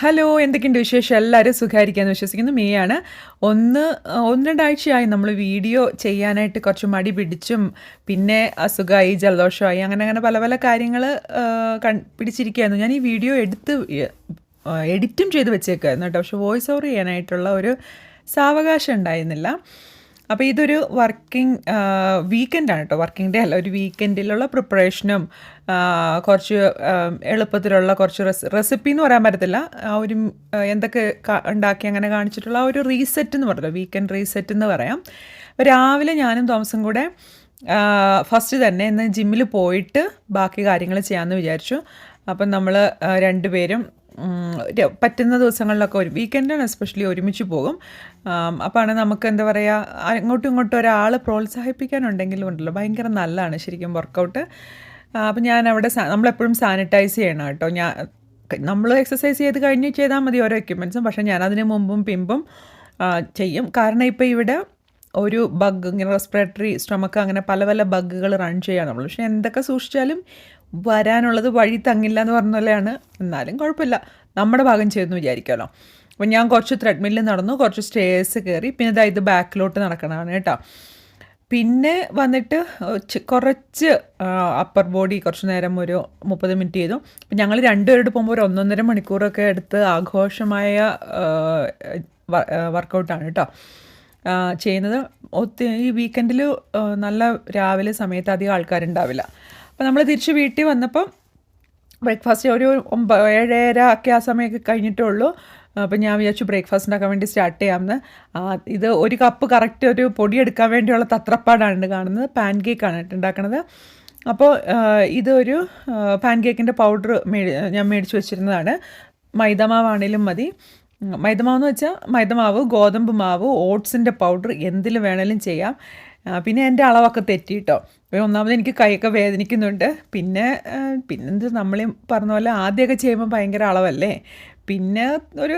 Hello എന്തൊക്കെയുണ്ട് വിശേഷം? എല്ലാവരും സുഖമായിരിക്കാമെന്ന് വിശ്വസിക്കുന്നു. മേയാണ് ഒന്ന് ഒന്ന് രണ്ടാഴ്ചയായി നമ്മൾ വീഡിയോ ചെയ്യാനായിട്ട് കുറച്ച് മടി പിടിച്ചും പിന്നെ അസുഖമായി ജലദോഷമായി അങ്ങനെ അങ്ങനെ പല പല കാര്യങ്ങൾ പിടിച്ചിരിക്കുകയായിരുന്നു. ഞാൻ ഈ വീഡിയോ എടുത്ത് എഡിറ്റും ചെയ്ത് വെച്ചേക്കായിരുന്നു കേട്ടോ. പക്ഷെ വോയിസ് ഓവർ ചെയ്യാനായിട്ടുള്ള ഒരു സാവകാശം ഉണ്ടായിരുന്നില്ല. അപ്പോൾ ഇതൊരു വർക്കിംഗ് വീക്കെൻഡാണ് കേട്ടോ വർക്കിംഗ് ഡേ അല്ല ഒരു വീക്കെൻഡിലുള്ള പ്രിപ്പറേഷനും കുറച്ച് എളുപ്പത്തിലുള്ള കുറച്ച് റെസ് റെസിപ്പി എന്ന് പറയാൻ പറ്റത്തില്ല. ആ ഒരു എന്തൊക്കെ ഉണ്ടാക്കി അങ്ങനെ കാണിച്ചിട്ടുള്ള ആ ഒരു റീസെറ്റ് എന്ന് പറഞ്ഞല്ലോ വീക്കെൻഡ് റീസെറ്റ് എന്ന് പറയാം. രാവിലെ ഞാനും തോമസും കൂടെ ഫസ്റ്റ് തന്നെ ഇന്ന് ജിമ്മിൽ പോയിട്ട് ബാക്കി കാര്യങ്ങൾ ചെയ്യാമെന്ന് വിചാരിച്ചു. അപ്പം നമ്മൾ രണ്ടുപേരും പറ്റുന്ന ദിവസങ്ങളിലൊക്കെ ഒരു വീക്കെൻഡാണ് എസ്പെഷ്യലി ഒരുമിച്ച് പോകും. അപ്പോഴാണ് നമുക്ക് എന്താ പറയുക അങ്ങോട്ടും ഇങ്ങോട്ടും ഒരാൾ പ്രോത്സാഹിപ്പിക്കാനുണ്ടെങ്കിലും ഉണ്ടല്ലോ ഭയങ്കര നല്ലതാണ് ശരിക്കും വർക്കൗട്ട് അപ്പം ഞാൻ അവിടെ നമ്മളെപ്പോഴും സാനിറ്റൈസ് ചെയ്യണം കേട്ടോ. ഞാൻ നമ്മൾ എക്സസൈസ് ചെയ്ത് കഴിഞ്ഞ് ചെയ്താൽ മതി ഓരോ എക്യുപ്മെന്റ്സും പക്ഷേ ഞാൻ അതിന് മുമ്പും പിമ്പും ചെയ്യും. കാരണം ഇപ്പോൾ ഇവിടെ ഒരു ബഗ് ഇങ്ങനെ റെസ്പിറേറ്ററി സ്റ്റൊമക്ക് അങ്ങനെ പല പല ബഗ്ഗുകൾ റൺ ചെയ്യാൻ നമ്മൾ പക്ഷേ എന്തൊക്കെ സൂക്ഷിച്ചാലും വരാനുള്ളത് വഴി തങ്ങില്ല എന്ന് പറഞ്ഞ പോലെയാണ്. എന്നാലും കുഴപ്പമില്ല. നമ്മുടെ ഭാഗം ചെയ്തെന്ന് വിചാരിക്കാമല്ലോ. അപ്പം ഞാൻ കുറച്ച് ത്രെഡ്മില്ലിൽ നടന്നു കുറച്ച് സ്റ്റേഴ്സ് കയറി. പിന്നെ ഇതാ ബാക്കിലോട്ട് നടക്കണതാണ് കേട്ടോ. പിന്നെ വന്നിട്ട് കുറച്ച് അപ്പർ ബോഡി കുറച്ച് നേരം ഒരു മുപ്പത് മിനിറ്റ് ചെയ്തു. അപ്പം ഞങ്ങൾ രണ്ടുപേരോട് പോകുമ്പോൾ ഒരു ഒന്നൊന്നര മണിക്കൂറൊക്കെ എടുത്ത് ആഘോഷമായ വർക്കൗട്ടാണ് കേട്ടോ. ചെയ്യുന്നത്. ഒത്തിരി ഈ വീക്കെൻഡിൽ നല്ല രാവിലെ സമയത്ത് അധികം ആൾക്കാരുണ്ടാവില്ല. അപ്പോൾ നമ്മൾ തിരിച്ച് വീട്ടിൽ വന്നപ്പം ബ്രേക്ക്ഫാസ്റ്റ് ഒരു ഒമ്പ ഏഴര ഒക്കെ ആ സമയമൊക്കെ കഴിഞ്ഞിട്ടേ ഉള്ളൂ അപ്പം ഞാൻ വിചാരിച്ചു ബ്രേക്ക്ഫാസ്റ്റ് ഉണ്ടാക്കാൻ വേണ്ടി സ്റ്റാർട്ട് ചെയ്യാമെന്ന്. ഇത് ഒരു കപ്പ് കറക്റ്റ് ഒരു പൊടി എടുക്കാൻ വേണ്ടിയുള്ള തത്രപ്പാടാണ് കാണുന്നത്. പാൻ കേക്കാണ് ഉണ്ടാക്കുന്നത് അപ്പോൾ ഇതൊരു പാൻ കേക്കിന്റെ പൗഡർ മേടി ഞാൻ മേടിച്ച് വെച്ചിരുന്നതാണ്. മൈദമാവാണേലും മതി. മൈദമാവെന്ന് വെച്ചാൽ മൈദമാവ് ഗോതമ്പ് മാവ് ഓട്സിന്റെ പൗഡർ എന്തിൽ വേണേലും ചെയ്യാം. പിന്നെ എന്റെ അളവൊക്കെ തെറ്റിയിട്ടോ ഒന്നാമത് എനിക്ക് കൈയൊക്കെ വേദനിക്കുന്നുണ്ട്. പിന്നെ പിന്നെന്ത് നമ്മൾ പറഞ്ഞ പോലെ ആദ്യമൊക്കെ ചെയ്യുമ്പോൾ ഭയങ്കര അളവല്ലേ? പിന്നെ ഒരു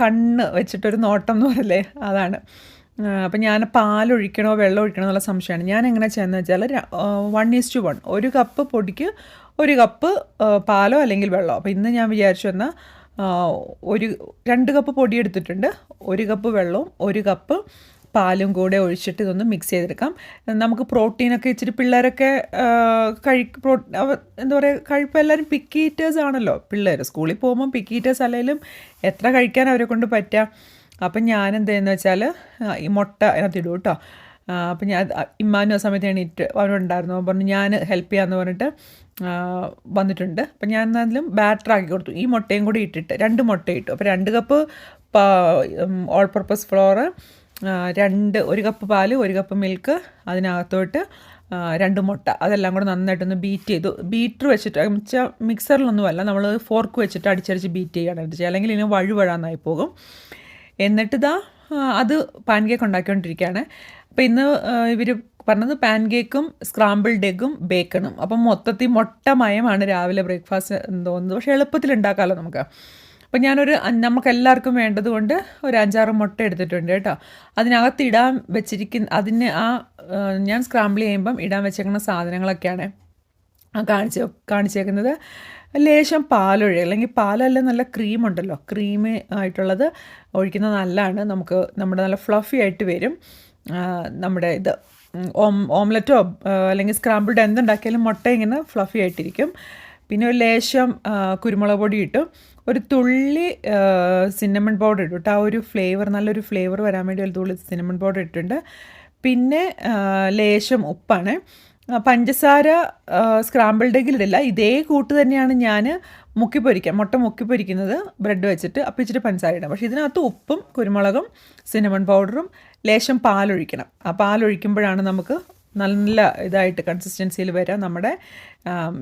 കണ്ണ് വെച്ചിട്ടൊരു നോട്ടം എന്ന് പറയല്ലേ? അതാണ്. അപ്പം ഞാൻ പാലൊഴിക്കണോ വെള്ളം ഒഴിക്കണോ എന്നുള്ള സംശയമാണ്. ഞാൻ എങ്ങനെ ചെയ്യുന്നത് വെച്ചാൽ വൺ ഈസ് ടു വൺ ഒരു കപ്പ് പൊടിക്ക് ഒരു കപ്പ് പാലോ അല്ലെങ്കിൽ വെള്ളമോ. അപ്പോൾ ഇന്ന് ഞാൻ വിചാരിച്ചു എന്നാൽ ഒരു രണ്ട് കപ്പ് പൊടി എടുത്തിട്ടുണ്ട്. ഒരു കപ്പ് വെള്ളവും ഒരു കപ്പ് പാലും കൂടെ ഒഴിച്ചിട്ട് ഇതൊന്ന് മിക്സ് ചെയ്തെടുക്കാം. നമുക്ക് പ്രോട്ടീനൊക്കെ ഇച്ചിരി പിള്ളേരൊക്കെ കഴി പ്രോ എന്താ പറയുക കഴിപ്പം എല്ലാവരും പിക്കി ഈറ്റേഴ്സ് ആണല്ലോ. പിള്ളേർ സ്കൂളിൽ പോകുമ്പോൾ പിക്കി ഈറ്റേഴ്സ് അല്ലെങ്കിലും എത്ര കഴിക്കാൻ അവരെ കൊണ്ട് പറ്റാം. അപ്പം ഞാൻ എന്തെന്ന് വെച്ചാൽ ഈ മുട്ട അതിനകത്ത് ഇടും കേട്ടോ. അപ്പം ഞാൻ ഇമ്മാനും ആ സമയത്ത് എണീറ്റ് അവനുണ്ടായിരുന്നു അവൻ പറഞ്ഞു ഞാൻ ഹെൽപ്പ് ചെയ്യാമെന്ന് പറഞ്ഞിട്ട് വന്നിട്ടുണ്ട്. അപ്പം ഞാൻ എന്നാലും ബാറ്റർ ആക്കി കൊടുത്തു. ഈ മുട്ടയും കൂടി ഇട്ടിട്ട് രണ്ട് മുട്ട ഇട്ടു. അപ്പോൾ രണ്ട് കപ്പ് ഓൾ പർപ്പസ് ഫ്ലോറ് രണ്ട് ഒരു കപ്പ് പാൽ ഒരു കപ്പ് മിൽക്ക് അതിനകത്തോട്ട് രണ്ട് മുട്ട. അതെല്ലാം കൂടെ നന്നായിട്ടൊന്ന് ബീറ്റ് ചെയ്തു. ബീറ്റർ വെച്ചിട്ട് വെച്ചാൽ മിക്സറിലൊന്നുമല്ല നമ്മൾ ഫോർക്ക് വെച്ചിട്ട് അടിച്ചടിച്ച് ബീറ്റ് ചെയ്യണം ചെയ്യുക. അല്ലെങ്കിൽ ഇതിന് വഴുവഴാന്നായി പോകും. എന്നിട്ട് ഇതാ അത് പാൻ കേക്ക് ഉണ്ടാക്കിക്കൊണ്ടിരിക്കുകയാണ്. അപ്പോൾ ഇന്ന് ഇവർ പറഞ്ഞത് പാൻ കേക്കും സ്ക്രാമ്പിൾഡ് എഗ്ഗും ബേക്കണും അപ്പം മൊത്തത്തിൽ മുട്ട മയമാണ് രാവിലെ ബ്രേക്ക്ഫാസ്റ്റ് തോന്നുന്നത്. പക്ഷേ എളുപ്പത്തിൽ ഉണ്ടാക്കാമല്ലോ നമുക്ക്. അപ്പം ഞാനൊരു നമുക്ക് എല്ലാവർക്കും വേണ്ടത് കൊണ്ട് ഒരു അഞ്ചാറ് മുട്ട എടുത്തിട്ടുണ്ട് കേട്ടോ. അതിനകത്ത് ഇടാൻ വെച്ചിരിക്കുന്ന അതിന് ആ ഞാൻ സ്ക്രാമ്പിൾ ചെയ്യുമ്പം ഇടാൻ വെച്ചേക്കുന്ന സാധനങ്ങളൊക്കെയാണ് കാണിച്ച് കാണിച്ചേക്കുന്നത്. ലേശം പാലൊഴി അല്ലെങ്കിൽ പാലല്ല നല്ല ക്രീം ഉണ്ടല്ലോ. ക്രീം ആയിട്ടുള്ളത് ഒഴിക്കുന്നത് നല്ലതാണ് നമുക്ക് നമ്മുടെ നല്ല ഫ്ലഫി ആയിട്ട് വരും. നമ്മുടെ ഇത് ഓം ഓംലെറ്റോ അല്ലെങ്കിൽ സ്ക്രാമ്പിൾഡ് എന്തുണ്ടാക്കിയാലും മുട്ട ഇങ്ങനെ ഫ്ലഫി ആയിട്ടിരിക്കും. പിന്നെ ഒരു ലേശം കുരുമുളക് പൊടി ഇട്ടു. ഒരു തുള്ളി സിന്നമൺ പൗഡർ ഇട്ടു കേട്ടോ ആ ഒരു ഫ്ലേവർ നല്ലൊരു ഫ്ലേവർ വരാൻ വേണ്ടി ഒരു തുള്ളി സിന്നമൺ പൗഡർ ഇട്ടിട്ടുണ്ട്. പിന്നെ ലേശം ഉപ്പാണ്. പഞ്ചസാര സ്ക്രാമ്പിൾഡ് എഗ്ഗിലിടില്ല ഇതേ കൂട്ട് തന്നെയാണ് ഞാൻ മുക്കി പൊരിക്കുക മുട്ട മുക്കി പൊരിക്കുന്നത് ബ്രെഡ് വെച്ചിട്ട് അപ്പം ഇച്ചിരി പഞ്ചസാര ഇടാം പക്ഷേ ഇതിനകത്ത് ഉപ്പും കുരുമുളകും സിനമൺ പൗഡറും ലേശം പാലൊഴിക്കണം. ആ പാലൊഴിക്കുമ്പോഴാണ് നമുക്ക് നല്ല ഇതായിട്ട് കൺസിസ്റ്റൻസിയിൽ വരാം നമ്മുടെ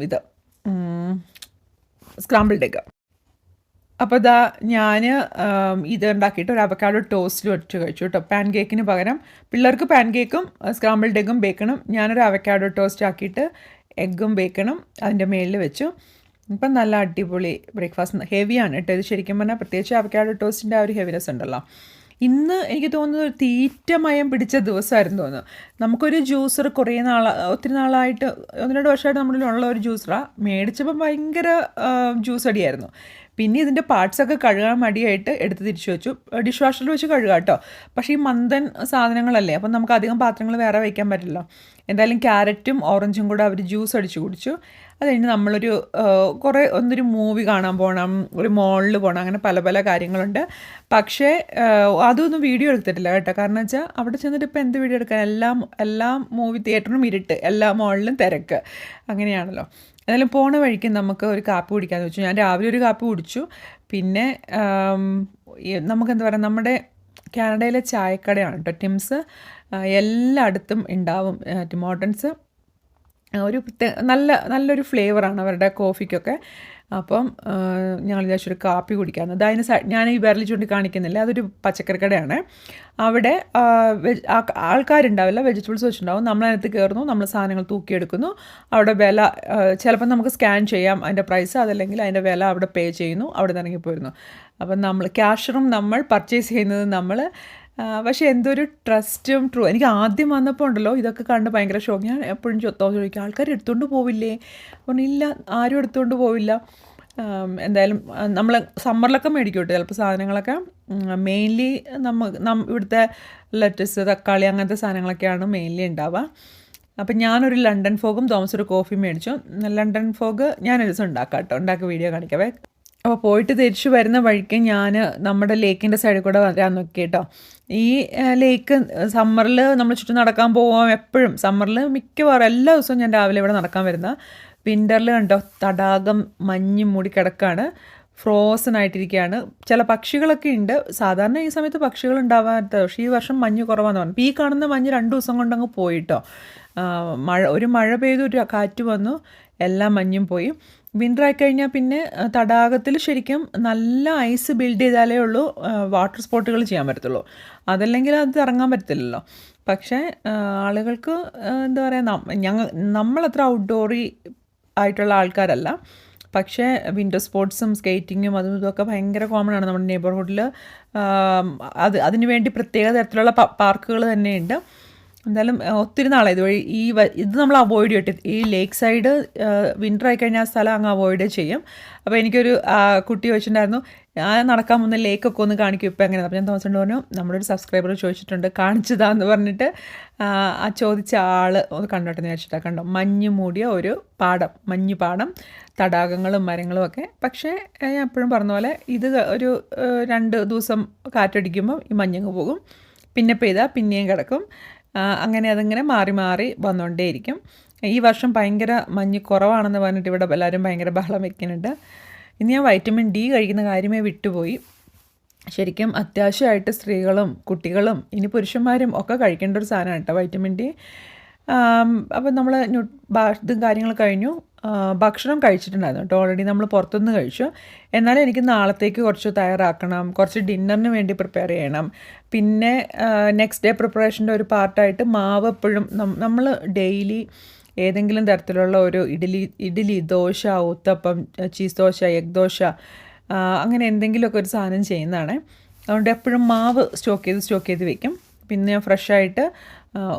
ഇത് സ്ക്രാമ്പിൾഡ് എഗ്ഗ് അപ്പോൾ ഇതാ ഞാൻ ഇത് ഉണ്ടാക്കിയിട്ട് ഒരു അവക്കാഡോ ടോസ്റ്റിൽ വെച്ച് കഴിച്ചു കേട്ടോ പാൻ കേക്കിന് പകരം പിള്ളേർക്ക് പാൻ കേക്കും സ്ക്രാമ്പിൾഡ് എഗ്ഗും ബേക്കണം. ഞാനൊരു അവക്കാഡോ ടോസ്റ്റ് ആക്കിയിട്ട് എഗ്ഗും ബേക്കണം അതിന്റെ മേളിൽ വെച്ചു. ഇപ്പം നല്ല അടിപൊളി ബ്രേക്ക്ഫാസ്റ്റ്. ഹെവിയാണ് കേട്ടോ ഇത് ശരിക്കും പറഞ്ഞാൽ പ്രത്യേകിച്ച് അവക്കാഡോ ടോസ്റ്റിന്റെ ആ ഒരു ഹെവിനെസ് ഉണ്ടല്ലോ. ഇന്ന് എനിക്ക് തോന്നുന്നത് ഒരു തീറ്റമയം പിടിച്ച ദിവസമായിരുന്നു തോന്നുന്നു നമുക്കൊരു ജ്യൂസർ കുറേ നാൾ ഒത്തിരി നാളായിട്ട് ഒന്ന് രണ്ട് വർഷമായിട്ട് നമ്മളിലുള്ള ഒരു ജ്യൂസറാണ് മേടിച്ചപ്പോൾ ഭയങ്കര ജ്യൂസ് അടിയായിരുന്നു പിന്നെ ഇതിന്റെ പാർട്സൊക്കെ കഴുകാൻ മടിയായിട്ട് എടുത്ത് തിരിച്ചു വെച്ചു. ഡിഷ് വാഷറിൽ വെച്ച് കഴുകാം കേട്ടോ പക്ഷേ ഈ മന്ദൻ സാധനങ്ങളല്ലേ അപ്പം നമുക്ക് അധികം പാത്രങ്ങൾ വേറെ വയ്ക്കാൻ പറ്റില്ല. എന്തായാലും ക്യാരറ്റും ഓറഞ്ചും കൂടെ അവർ ജ്യൂസ് അടിച്ചു കുടിച്ചു. അത് കഴിഞ്ഞ് നമ്മളൊരു കുറേ ഒന്നൊരു മൂവി കാണാൻ പോകണം ഒരു മോളിൽ പോകണം അങ്ങനെ പല പല കാര്യങ്ങളുണ്ട്. പക്ഷേ അതൊന്നും വീഡിയോ എടുത്തിട്ടില്ല കേട്ടോ. കാരണം വെച്ചാൽ അവിടെ ചെന്നിട്ട് ഇപ്പോൾ എന്ത് വീഡിയോ എടുക്കാൻ? എല്ലാം എല്ലാ മൂവി തിയേറ്ററിനും ഇരുട്ട്. എല്ലാ മോളിലും തിരക്ക്. അങ്ങനെയാണല്ലോ. എന്നാലും പോണ വഴിക്ക് നമുക്ക് ഒരു കാപ്പി കുടിക്കാമെന്ന് വെച്ചു. ഞാൻ രാവിലെ ഒരു കാപ്പി കുടിച്ചു. പിന്നെ നമുക്ക് എന്താ പറയുക നമ്മുടെ കാനഡയിലെ ചായക്കടയാണ് കേട്ടോ ടിംസ്. എല്ലായിടത്തും ഉണ്ടാവും ടിമോട്ടൻസ് ഒരു നല്ല നല്ലൊരു ഫ്ലേവറാണ് അവരുടെ കോഫിക്കൊക്കെ. അപ്പം ഞങ്ങൾ വിചാരിച്ചു ഒരു കാപ്പി കുടിക്കാമെന്ന് അതിന് ഞാൻ ഈ വിരലി ചൂണ്ടി കാണിക്കുന്നില്ല. അതൊരു പച്ചക്കറി കടയാണ്. അവിടെ ആൾക്കാരുണ്ടാവില്ല. വെജിറ്റബിൾസ് വെച്ചിട്ടുണ്ടാവും. നമ്മളതിനകത്ത് കയറുന്നു നമ്മൾ സാധനങ്ങൾ തൂക്കിയെടുക്കുന്നു. അവിടെ വില ചിലപ്പോൾ നമുക്ക് സ്കാൻ ചെയ്യാം അതിന്റെ പ്രൈസ് അതല്ലെങ്കിൽ അതിന്റെ വില അവിടെ പേ ചെയ്യുന്നു. അവിടെ നിന്ന് ഇറങ്ങിപ്പോയിരുന്നു അപ്പം നമ്മൾ ക്യാഷറും നമ്മൾ പർച്ചേസ് ചെയ്യുന്നത് നമ്മൾ പക്ഷേ എന്തൊരു ട്രസ്റ്റും ട്രൂ എനിക്ക് ആദ്യം വന്നപ്പോൾ ഉണ്ടല്ലോ ഇതൊക്കെ കണ്ട് ഭയങ്കര ഷോക്ക് ഞാൻ എപ്പോഴും ചൊത്തോ ചോദിക്കും ആൾക്കാർ എടുത്തുകൊണ്ട് പോവില്ലേ? പറഞ്ഞില്ല ആരും എടുത്തുകൊണ്ട് പോവില്ല. എന്തായാലും നമ്മൾ സമ്മറിലൊക്കെ മേടിക്കും കേട്ടോ ചിലപ്പോൾ സാധനങ്ങളൊക്കെ. മെയിൻലി നമ്മ ഇവിടുത്തെ ലെറ്റസ് തക്കാളി അങ്ങനത്തെ സാധനങ്ങളൊക്കെയാണ് മെയിൻലി ഉണ്ടാവുക. അപ്പം ഞാനൊരു ലണ്ടൻ ഫോഗും തോമസ് ഒരു കോഫി മേടിച്ചു. ലണ്ടൻ ഫോഗ് ഞാനൊരു ദിവസം ഉണ്ടാക്കാം കേട്ടോ. ഉണ്ടാക്കി വീഡിയോ കാണിക്കാവേ. അപ്പോൾ പോയിട്ട് തിരിച്ചു വരുന്ന വഴിക്ക് ഞാൻ നമ്മുടെ ലേക്കിന്റെ സൈഡിൽ കൂടെ വരാൻ നോക്കി കേട്ടോ. ഈ ലേക്ക് സമ്മറിൽ നമ്മൾ ചുറ്റും നടക്കാൻ പോവാം എപ്പോഴും സമ്മറിൽ മിക്കവാറും എല്ലാ ദിവസവും ഞാൻ രാവിലെ ഇവിടെ നടക്കാൻ വരുന്ന. വിന്ററിൽ കണ്ടോ തടാകം മഞ്ഞ് മൂടി കിടക്കാണ് ഫ്രോസൺ ആയിട്ടിരിക്കുകയാണ് ചില പക്ഷികളൊക്കെ ഉണ്ട്. സാധാരണ ഈ സമയത്ത് പക്ഷികൾ ഉണ്ടാവാത്ത പക്ഷേ ഈ വർഷം മഞ്ഞ് കുറവാന്ന് പറഞ്ഞു. ഈ കാണുന്ന മഞ്ഞ് രണ്ട് ദിവസം കൊണ്ടങ്ങ് പോയിട്ടോ മഴ ഒരു മഴ പെയ്തു ഒരു കാറ്റ് വന്നു എല്ലാം മഞ്ഞും പോയി. വിന്റർ ആയിക്കഴിഞ്ഞാൽ പിന്നെ തടാകത്തിൽ ശരിക്കും നല്ല ഐസ് ബിൽഡ് ചെയ്താലേ ഉള്ളൂ വാട്ടർ സ്പോട്ടുകൾ ചെയ്യാൻ പറ്റത്തുള്ളൂ. അതല്ലെങ്കിൽ അത് ഇറങ്ങാൻ പറ്റത്തില്ലല്ലോ. പക്ഷേ ആളുകൾക്ക് എന്താ പറയുക ഞങ്ങൾ നമ്മളത്ര ഔട്ട്ഡോറി ആയിട്ടുള്ള ആൾക്കാരല്ല. പക്ഷേ വിന്റർ സ്പോർട്സും സ്കേറ്റിങ്ങും അതും ഇതൊക്കെ ഭയങ്കര കോമൺ ആണ് നമ്മുടെ നെയ്ബർഹുഡിൽ അത് അതിനുവേണ്ടി പ്രത്യേക തരത്തിലുള്ള പാർക്കുകൾ തന്നെയുണ്ട്. എന്തായാലും ഒത്തിരി നാളായി. ഇതുവഴി ഈ ഇത് നമ്മൾ അവോയ്ഡ് ചെയ്യട്ടെ. ഈ ലേക്ക് സൈഡ് വിന്റർ ആയി കഴിഞ്ഞാൽ സ്ഥലം അങ്ങ് അവോയ്ഡ് ചെയ്യും. അപ്പോൾ എനിക്കൊരു കുട്ടി ചോദിച്ചിട്ടുണ്ടായിരുന്നു ഞാൻ നടക്കാൻ പോകുന്ന ലേക്കൊക്കെ ഒന്ന് കാണിക്കും ഇപ്പം എങ്ങനെ അപ്പോൾ ഞാൻ തോന്നിച്ചിട്ട് പറഞ്ഞു നമ്മുടെ ഒരു സബ്സ്ക്രൈബർ ചോദിച്ചിട്ടുണ്ട് കാണിച്ചതാന്ന് പറഞ്ഞിട്ട് ആ ചോദിച്ച ആൾ ഒന്ന് കണ്ടോട്ടെ എന്ന് വിചാരിച്ചിട്ടാണ് കണ്ടോ? മഞ്ഞ് മൂടിയ ഒരു പാടം മഞ്ഞ് പാടം തടാകങ്ങളും മരങ്ങളും ഒക്കെ. പക്ഷേ ഞാൻ എപ്പോഴും പറഞ്ഞ പോലെ ഇത് ഒരു രണ്ട് ദിവസം കാറ്റടിക്കുമ്പോൾ ഈ മഞ്ഞങ്ങ് പോകും. പിന്നെ പെയ്താൽ പിന്നെയും കിടക്കും. അങ്ങനെ അതിങ്ങനെ മാറി മാറി വന്നുകൊണ്ടേയിരിക്കും ഈ വർഷം ഭയങ്കര മഞ്ഞ് കുറവാണെന്ന് പറഞ്ഞിട്ട് ഇവിടെ എല്ലാവരും ഭയങ്കര ബഹളം വെക്കുന്നുണ്ട്. ഇനി ഞാൻ വൈറ്റമിൻ ഡി കഴിക്കുന്ന കാര്യമേ വിട്ടുപോയി. ശരിക്കും അത്യാവശ്യമായിട്ട് സ്ത്രീകളും കുട്ടികളും ഇനി പുരുഷന്മാരും ഒക്കെ കഴിക്കേണ്ട ഒരു സാധനമാണ് കേട്ടോ വൈറ്റമിൻ ഡി അപ്പം നമ്മൾ ഇതും കാര്യങ്ങൾ കഴിഞ്ഞു. ഭക്ഷണം കഴിച്ചിട്ടുണ്ടായിരുന്നു കേട്ടോ. ഓൾറെഡി നമ്മൾ പുറത്തുനിന്ന് കഴിച്ചു. എന്നാലും എനിക്ക് നാളത്തേക്ക് കുറച്ച് തയ്യാറാക്കണം. കുറച്ച് ഡിന്നറിന് വേണ്ടി പ്രിപ്പയർ ചെയ്യണം. പിന്നെ നെക്സ്റ്റ് ഡേ പ്രിപ്പറേഷന്റെ ഒരു പാർട്ടായിട്ട് മാവ് എപ്പോഴും നമ്മൾ ഡെയിലി ഏതെങ്കിലും തരത്തിലുള്ള ഒരു ഇഡ്ഡലി ഇഡ്ഡലി ദോശ ഉത്തപ്പം ചീസ് ദോശ എഗ് ദോശ അങ്ങനെ എന്തെങ്കിലുമൊക്കെ ഒരു സാധനം ചെയ്യുന്നതാണ്. അതുകൊണ്ട് എപ്പോഴും മാവ് സ്റ്റോക്ക് ചെയ്ത് സ്റ്റോക്ക് ചെയ്ത് വെക്കും. പിന്നെ ഫ്രഷായിട്ട്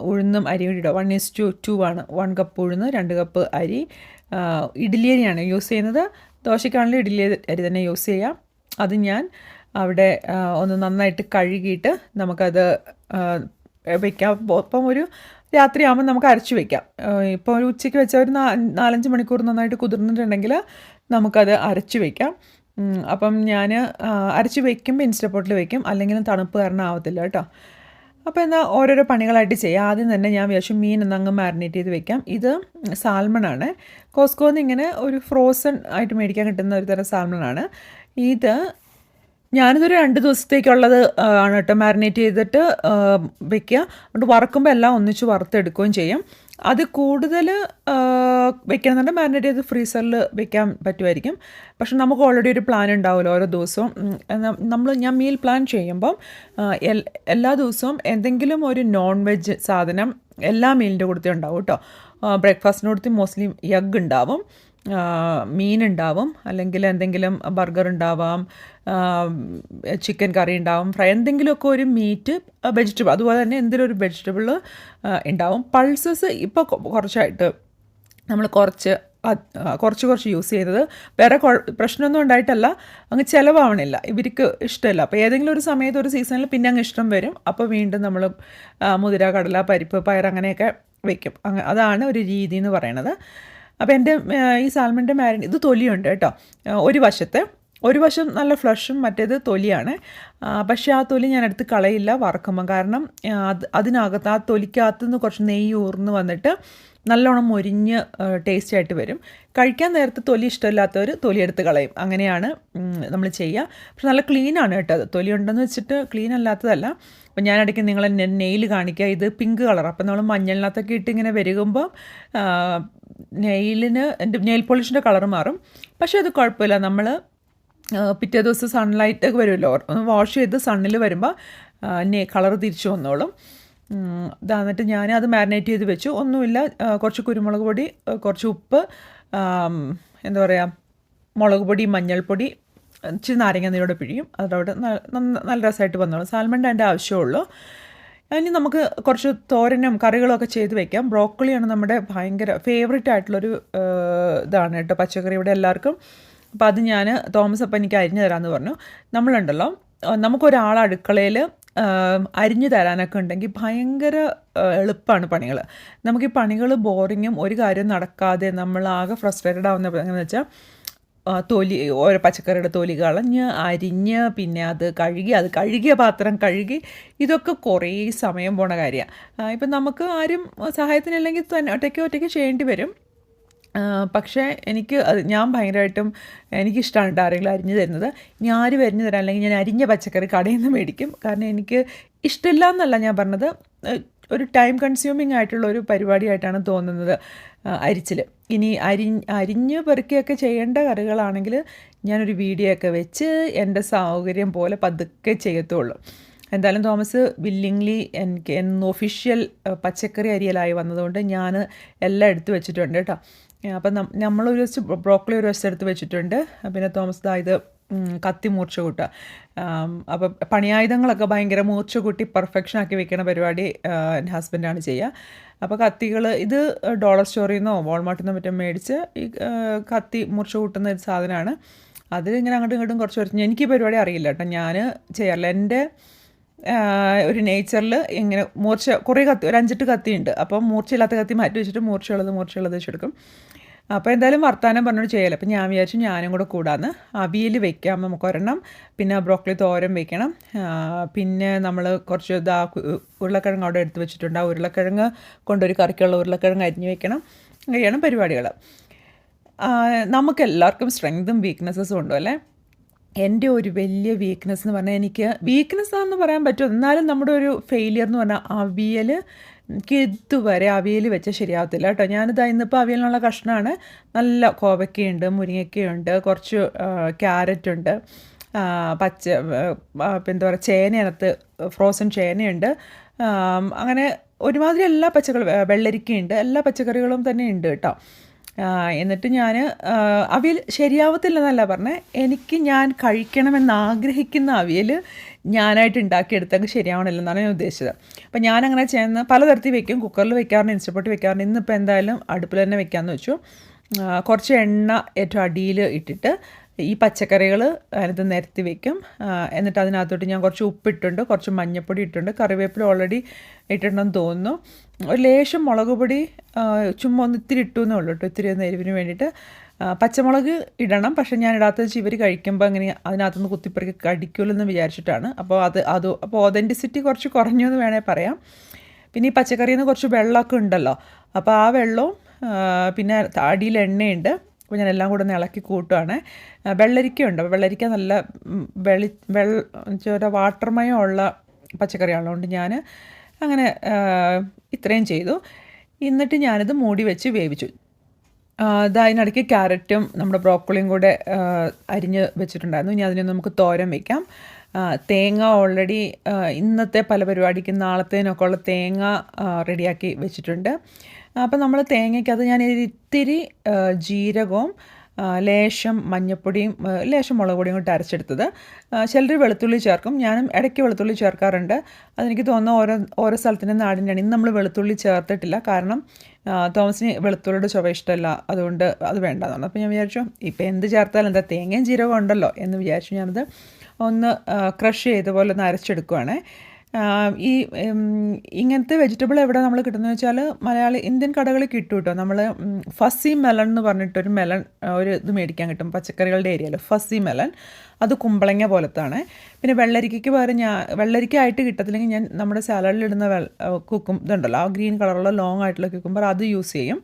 ഉഴുന്നും അരിയും ഇടുക വൺ ഈസ് ടു ടു ആണ്. വൺ കപ്പ് ഉഴുന്ന് രണ്ട് കപ്പ് അരി. ഇഡ്ഡലി അരിയാണ് യൂസ് ചെയ്യുന്നത്. ദോശയ്ക്കാണെങ്കിലും ഇഡ്ഡലി അരി തന്നെ യൂസ് ചെയ്യാം. അത് ഞാൻ അവിടെ ഒന്ന് നന്നായിട്ട് കഴുകിയിട്ട് നമുക്കത് വയ്ക്കാം ഇപ്പം ഒരു രാത്രിയാകുമ്പോൾ നമുക്ക് അരച്ച് വയ്ക്കാം ഇപ്പോൾ ഒരു ഉച്ചയ്ക്ക് വെച്ച ഒരു നാലഞ്ച് മണിക്കൂർ നന്നായിട്ട് കുതിർന്നിട്ടുണ്ടെങ്കിൽ നമുക്കത് അരച്ച് വയ്ക്കാം അപ്പം ഞാൻ അരച്ച് വയ്ക്കുമ്പോൾ ഇൻസ്റ്റപ്പോട്ടിൽ വയ്ക്കും അല്ലെങ്കിൽ തണുപ്പ് കാരണം ആവത്തില്ല കേട്ടോ. അപ്പോൾ എന്നാൽ ഓരോരോ പണികളായിട്ട് ചെയ്യാം. ആദ്യം തന്നെ ഞാൻ വിചാരിച്ചു മീൻ എന്നങ്ങ് മാരിനേറ്റ് ചെയ്ത് വെക്കാം. ഇത് സാൽമണാണ് കോസ്കോന്ന് ഇങ്ങനെ ഒരു ഫ്രോസൺ ആയിട്ട് മേടിക്കാൻ കിട്ടുന്ന ഒരു തരം സാൽമണാണ് ഇത് ഞാനിതൊരു രണ്ട് ദിവസത്തേക്കുള്ളത് ആണ് കേട്ടോ മാരിനേറ്റ് ചെയ്തിട്ട് വെക്കുക. അതുകൊണ്ട് വറക്കുമ്പോൾ എല്ലാം ഒന്നിച്ച് വറുത്തെടുക്കുകയും ചെയ്യും. അത് കൂടുതൽ വെക്കണമെന്നുണ്ടെങ്കിൽ മാരിനേറ്റ് ചെയ്ത് ഫ്രീസറിൽ വെക്കാൻ പറ്റുമായിരിക്കും പക്ഷെ നമുക്ക് ഓൾറെഡി ഒരു പ്ലാൻ ഉണ്ടാവുമല്ലോ ഓരോ ദിവസവും. നമ്മൾ ഞാൻ മീൽ പ്ലാൻ ചെയ്യുമ്പം എല്ലാ ദിവസവും എന്തെങ്കിലും ഒരു നോൺ വെജ് സാധനം എല്ലാ മീലിന്റെ കൂടത്തേ ഉണ്ടാവും കേട്ടോ. ബ്രേക്ക്ഫാസ്റ്റിന്റെ മോസ്റ്റ്ലി എഗ് ഉണ്ടാവും. മീൻ ഉണ്ടാവും അല്ലെങ്കിൽ എന്തെങ്കിലും ബർഗർ ഉണ്ടാവാം ചിക്കൻ കറി ഉണ്ടാവും ഫ്രൈ എന്തെങ്കിലുമൊക്കെ ഒരു മീറ്റ് വെജിറ്റബിൾ അതുപോലെ തന്നെ എന്തെങ്കിലും ഒരു വെജിറ്റബിൾ ഉണ്ടാവും. പൾസസ് ഇപ്പോൾ കുറച്ചായിട്ട് നമ്മൾ കുറച്ച് കുറച്ച് കുറച്ച് യൂസ് ചെയ്തത്. വേറെ പ്രശ്നമൊന്നും ഉണ്ടായിട്ടല്ല അങ്ങ് ചിലവാവണില്ല ഇവർക്ക് ഇഷ്ടമില്ല. അപ്പോൾ ഏതെങ്കിലും ഒരു സമയത്ത് ഒരു സീസണിൽ പിന്നെ അങ്ങ് ഇഷ്ടം വരും. അപ്പോൾ വീണ്ടും നമ്മൾ മുതിര കടല പരിപ്പ് പയർ അങ്ങനെയൊക്കെ വയ്ക്കും അതാണ് ഒരു രീതി എന്ന് പറയണത്. അപ്പോൾ എന്റെ ഈ സാൽമണിന്റെ മാരിൻ ഇത് തൊലിയുണ്ട് കേട്ടോ. ഒരു വശത്ത്. ഒരു വശം നല്ല ഫ്ലഷും മറ്റേത് തൊലിയാണ്. പക്ഷേ ആ തൊലി ഞാൻ എടുത്ത് കളയില്ല വറക്കുമ്പോൾ കാരണം അത് അതിനകത്ത് ആ തൊലിക്കകത്ത് നിന്ന് കുറച്ച് നെയ്യ് ഊർന്ന് വന്നിട്ട് നല്ലോണം മൊരിഞ്ഞ് ടേസ്റ്റ് ആയിട്ട് വരും. കഴിക്കാൻ നേരത്തെ തൊലി ഇഷ്ടമില്ലാത്തവർ തൊലി എടുത്ത് കളയും. അങ്ങനെയാണ് നമ്മൾ ചെയ്യുക പക്ഷെ നല്ല ക്ലീനാണ് കേട്ടോ അത്. തൊലി ഉണ്ടെന്ന് വെച്ചിട്ട് ക്ലീൻ അല്ലാത്തതല്ല. അപ്പം ഞാൻ ഇടയ്ക്ക് നിങ്ങളെ നെയിൽ കാണിക്കുക ഇത് പിങ്ക് കളർ അപ്പം നമ്മൾ മഞ്ഞളിനകത്തൊക്കെ ഇട്ട് ഇങ്ങനെ വരുകുമ്പോൾ നെയിലിന് നെയിൽ പോളിഷിന്റെ കളർ മാറും. പക്ഷേ അത് കുഴപ്പമില്ല. നമ്മൾ പിറ്റേ ദിവസം സൺലൈറ്റ് ഒക്കെ വരുമല്ലോ. വാഷ് ചെയ്ത് സണ്ണിൽ വരുമ്പോൾ കളർ തിരിച്ചു വന്നോളും. എന്നിട്ട് ഞാൻ അത് മാരിനേറ്റ് ചെയ്ത് വെച്ചു. ഒന്നുമില്ല കുറച്ച് കുരുമുളക് പൊടി കുറച്ച് ഉപ്പ് എന്താ പറയുക മുളക് പൊടി മഞ്ഞൾപ്പൊടി ഇച്ചിരി നാരങ്ങ നീരോടെ പിഴിയും. അതോടെ നല്ല രസമായിട്ട് വന്നോളും. സാൽമണ്ട അതിന്റെ ആവശ്യമുള്ളൂ. ഇനി നമുക്ക് കുറച്ച് തോരനും കറികളൊക്കെ ചെയ്ത് വെക്കാം. ബ്രോക്കളിയാണ് നമ്മുടെ ഭയങ്കര ഫേവറേറ്റ് ആയിട്ടുള്ളൊരു ഇതാണ് കേട്ടോ പച്ചക്കറി ഇവിടെ എല്ലാവർക്കും. അപ്പോൾ അത് ഞാൻ തോമസ് അപ്പം എനിക്ക് അരിഞ്ഞു തരാമെന്ന് പറഞ്ഞു. നമ്മളുണ്ടല്ലോ നമുക്കൊരാൾ അടുക്കളയിൽ അരിഞ്ഞു തരാനൊക്കെ ഉണ്ടെങ്കിൽ ഭയങ്കര എളുപ്പമാണ് പണികൾ നമുക്ക് ഈ പണികൾ ബോറിങ്ങും ഒരു കാര്യം നടക്കാതെ നമ്മളാകെ ഫ്രസ്ട്രേറ്റഡ് ആവുന്ന എന്ന് വെച്ചാൽ തൊലി ഓരോ പച്ചക്കറിയുടെ തൊലി കളഞ്ഞ് അരിഞ്ഞ് പിന്നെ അത് കഴുകി അത് കഴുകിയ പാത്രം കഴുകി ഇതൊക്കെ കുറേ സമയം പോണ കാര്യമാണ് ഇപ്പം നമുക്ക് ആരും സഹായത്തിനില്ലെങ്കിൽ തന്നെ ഒറ്റയ്ക്ക് ഒറ്റയ്ക്ക് ചെയ്യേണ്ടി വരും. പക്ഷേ എനിക്ക് അത് ഞാൻ ഭയങ്കരമായിട്ടും എനിക്കിഷ്ടമാണ് ആരെങ്കിലും അരിഞ്ഞു തരുന്നത്. ഇനി ആര് അരിഞ്ഞു തരാൻ? അല്ലെങ്കിൽ ഞാൻ അരിഞ്ഞ പച്ചക്കറി കടയിൽ നിന്ന് മേടിക്കും. കാരണം എനിക്ക് ഇഷ്ടമില്ല എന്നല്ല ഞാൻ പറഞ്ഞത്. ഒരു ടൈം കൺസ്യൂമിങ് ആയിട്ടുള്ള ഒരു പരിപാടിയായിട്ടാണ് തോന്നുന്നത് അരിച്ചിൽ ഇനി അരി അരിഞ്ഞ് പെറുക്കിയൊക്കെ ചെയ്യേണ്ട കറികളാണെങ്കിൽ ഞാനൊരു വീഡിയോ ഒക്കെ വെച്ച് എന്റെ സൗകര്യം പോലെ പതുക്കെ ചെയ്യത്തുള്ളൂ. എന്തായാലും തോമസ് വില്ലിംഗ്ലി എനിക്ക് ഒഫീഷ്യൽ പച്ചക്കറി അരിയലായി വന്നതുകൊണ്ട് ഞാൻ എല്ലാം എടുത്തു വെച്ചിട്ടുണ്ട് കേട്ടോ. അപ്പം ഒരു വശത്ത് ബ്രോക്കലി ഒരു വശത്തെടുത്ത് വെച്ചിട്ടുണ്ട്. പിന്നെ തോമസ് ദാ ഇത് കത്തി മൂർച്ച കൂട്ടുക. അപ്പം പണിയായുധങ്ങളൊക്കെ ഭയങ്കര മൂർച്ച കൂട്ടി പെർഫെക്ഷൻ ആക്കി വെക്കണ പരിപാടി എന്റെ ഹസ്ബൻഡാണ് ചെയ്യുക. അപ്പോൾ കത്തികൾ ഇത് ഡോളർ സ്റ്റോറിൽ നിന്നോ വാൾമാർട്ടിൽ നിന്നോ മറ്റും മേടിച്ച് ഈ കത്തി മൂർച്ച കൂട്ടുന്ന ഒരു സാധനമാണ്. അതിലിങ്ങനെ അങ്ങോട്ടും ഇങ്ങോട്ടും കുറച്ച് കുറച്ച്. എനിക്ക് പരിപാടി അറിയില്ല കേട്ടോ. ഞാൻ ചെയ്യാറില്ല. എന്റെ ഒരു നേച്ചറിൽ ഇങ്ങനെ മൂർച്ച കുറേ കത്തി ഒരു അഞ്ചെട്ട് കത്തിയുണ്ട്. അപ്പം മൂർച്ചയില്ലാത്ത കത്തി മാറ്റി വെച്ചിട്ട് മൂർച്ചയുള്ളത് മൂർച്ചയുള്ളത് വെച്ചെടുക്കും. അപ്പോൾ എന്തായാലും വർത്തമാനം പറഞ്ഞോട് ചെയ്യാലോ അപ്പോൾ ഞാൻ വിചാരിച്ചു ഞാനും കൂടെ കൂടാന്ന്. അവിയൽ വെക്കാം നമുക്ക് ഒരെണ്ണം. പിന്നെ ബ്രോക്കലി തോരൻ വെക്കണം. പിന്നെ നമ്മൾ കുറച്ച് ഇതാ ഉരുളക്കിഴങ്ങ് അവിടെ എടുത്ത് വെച്ചിട്ടുണ്ട്. ആ ഉരുളക്കിഴങ്ങ് കൊണ്ടൊരു കറിക്കുള്ള ഉരുളക്കിഴങ്ങ് അരിഞ്ഞ് വെക്കണം. അങ്ങനെയാണ് പരിപാടികൾ നമുക്ക് എല്ലാവർക്കും സ്ട്രെങ്തും വീക്ക്നെസ്സസും ഉണ്ടോ അല്ലേ എന്റെ ഒരു വലിയ വീക്ക്നെസ് എന്ന് പറഞ്ഞാൽ എനിക്ക് വീക്ക്നെസ് ആണെന്ന് പറയാൻ പറ്റും എന്നാലും നമ്മുടെ ഒരു ഫെയിലിയർ എന്ന് പറഞ്ഞാൽ അവിയൽ ഇതുവരെ അവിയൽ വെച്ചാൽ ശരിയാവത്തില്ല കേട്ടോ. ഞാനിതാ ഇന്നിപ്പോൾ അവിയലിനുള്ള കഷ്ണമാണ് നല്ല കോവയ്ക്കയുണ്ട് മുരിങ്ങയ്ക്കയുണ്ട് കുറച്ച് ക്യാരറ്റ് ഉണ്ട് പച്ച എന്താ പറയുക ചേനയകത്ത് ഫ്രോസൺ ചേനയുണ്ട്. അങ്ങനെ ഒരുമാതിരി എല്ലാ പച്ചക്കറി വെള്ളരിക്കയുണ്ട്. എല്ലാ പച്ചക്കറികളും തന്നെ ഉണ്ട് കേട്ടോ. എന്നിട്ട് ഞാൻ അവിയൽ ശരിയാവത്തില്ലെന്നല്ല പറഞ്ഞത് എനിക്ക് ഞാൻ കഴിക്കണമെന്ന് ആഗ്രഹിക്കുന്ന അവിയൽ ഞാനായിട്ട് ഉണ്ടാക്കിയെടുത്തെങ്കിൽ ശരിയാവണമല്ലോ എന്നാണ് ഞാൻ ഉദ്ദേശിച്ചത്. അപ്പം ഞാനങ്ങനെ ചെയ്യുന്ന പലതരത്തിൽ വെക്കും. കുക്കറിൽ വെക്കാറുണ്ട് ഇൻസ്റ്റപ്പോട്ട് വെക്കാറുണ്ട്. ഇന്നിപ്പോൾ എന്തായാലും അടുപ്പിൽ തന്നെ വെക്കാമെന്ന് വെച്ചു. കുറച്ച് എണ്ണ ഏറ്റവും അടിയിൽ ഇട്ടിട്ട് ഈ പച്ചക്കറികൾ അതിനകത്ത് നിരത്തി വെക്കും. എന്നിട്ട് അതിനകത്തോട്ട് ഞാൻ കുറച്ച് ഉപ്പിട്ടുണ്ട് കുറച്ച് മഞ്ഞൾപ്പൊടി ഇട്ടിട്ടുണ്ട്. കറിവേപ്പില ഓൾറെഡി ഇട്ടിട്ടുണ്ടെന്ന് തോന്നുന്നു. ഒരു ലേശം മുളക് പൊടി ചുമ്മാ ഒന്ന് ഇത്തിരി ഇട്ടു എന്നേ ഉള്ളൂ കേട്ടോ. ഇത്തിരി ഒന്ന് എരിവിന് വേണ്ടിയിട്ട്. പച്ചമുളക് ഇടണം പക്ഷേ ഞാൻ ഇടാത്ത വെച്ച് ഇവർ കഴിക്കുമ്പോൾ അങ്ങനെ അതിനകത്തുനിന്ന് കുത്തിപ്പറിക്ക് കടിക്കുമല്ലോ വിചാരിച്ചിട്ടാണ്. അപ്പോൾ അത് അത് അപ്പോൾ ഒതന്റിസിറ്റി കുറച്ച് കുറഞ്ഞു എന്ന് വേണേൽ പറയാം. പിന്നെ ഈ പച്ചക്കറിയിൽ നിന്ന് കുറച്ച് വെള്ളമൊക്കെ ഉണ്ടല്ലോ. അപ്പോൾ ആ വെള്ളവും പിന്നെ അടിയിൽ എണ്ണയുണ്ട്. അപ്പോൾ ഞാൻ എല്ലാം കൂടെ ഒന്ന് ഇളക്കി കൂട്ടുകയാണ് വെള്ളരിക്കയുണ്ട്. വെള്ളരിക്ക നല്ല വെളി വെള്ള വാട്ടർമയമുള്ള പച്ചക്കറിയാണ് അതുകൊണ്ട് ഞാൻ അങ്ങനെ ഇത്രയും ചെയ്തു. എന്നിട്ട് ഞാനിത് മൂടി വെച്ച് വേവിച്ചു. അതിനിടയ്ക്ക് ക്യാരറ്റും നമ്മുടെ ബ്രോക്കോളിയും കൂടെ അരിഞ്ഞ് വെച്ചിട്ടുണ്ടായിരുന്നു. ഇനി അതിനെ നമുക്ക് തോരൻ വയ്ക്കാം തേങ്ങ ഓൾറെഡി ഇന്നത്തെ പല പരിപാടിക്കും നാളത്തേനൊക്കെ ഉള്ള തേങ്ങ റെഡിയാക്കി വെച്ചിട്ടുണ്ട്. അപ്പം നമ്മൾ തേങ്ങയ്ക്കത് ഞാൻ ഇത്തിരി ജീരകവും ലേശം മഞ്ഞപ്പൊടിയും ലേശം മുളക് പൊടിയും കൂടി അരച്ചെടുത്തത്. ചിലർ വെളുത്തുള്ളി ചേർക്കും. ഞാനും ഇടയ്ക്ക് വെളുത്തുള്ളി ചേർക്കാറുണ്ട്. അതെനിക്ക് തോന്നുന്നു ഓരോ ഓരോ സ്ഥലത്തിന്റെ നാടിന്റെയാണ്. ഇന്ന് നമ്മൾ വെളുത്തുള്ളി ചേർത്തിട്ടില്ല. കാരണം തോമസിന് വെളുത്തുള്ളിയുടെ ചുവ ഇഷ്ടമല്ല. അതുകൊണ്ട് അത് വേണ്ടെന്ന് പറഞ്ഞു അപ്പോൾ ഞാൻ വിചാരിച്ചു ഇപ്പോൾ എന്ത് ചേർത്താലും എന്താ തേങ്ങയും ജീരകം ഉണ്ടല്ലോ എന്ന് വിചാരിച്ചു ഞാനത് ഒന്ന് ക്രഷ് ചെയ്ത പോലെ ഒന്ന് അരച്ചെടുക്കുവാണേ. ഈ ഇങ്ങനത്തെ വെജിറ്റബിൾ എവിടെ നമ്മൾ കിട്ടുന്നത് വെച്ചാൽ മലയാളി ഇന്ത്യൻ കടകളിൽ കിട്ടും കേട്ടോ നമ്മൾ ഫസി മെലൺ എന്ന് പറഞ്ഞിട്ടൊരു മെലൺ ഒരു ഇത് മേടിക്കാൻ കിട്ടും. പച്ചക്കറികളുടെ ഏരിയയിൽ ഫസി മെലൺ അത് കുമ്പളങ്ങ പോലത്താണ്. പിന്നെ വെള്ളരിക്കയ്ക്ക് പകരം ഞാൻ വെള്ളരിക്കയായിട്ട് കിട്ടത്തില്ലെങ്കിൽ ഞാൻ നമ്മുടെ സാലഡിലിടുന്ന വെള്ള കുക്കും ഇതുണ്ടല്ലോ. ആ ഗ്രീൻ കളറുള്ള ലോങ് ആയിട്ടുള്ള കുക്കുമ്പർ അത് യൂസ് ചെയ്യും.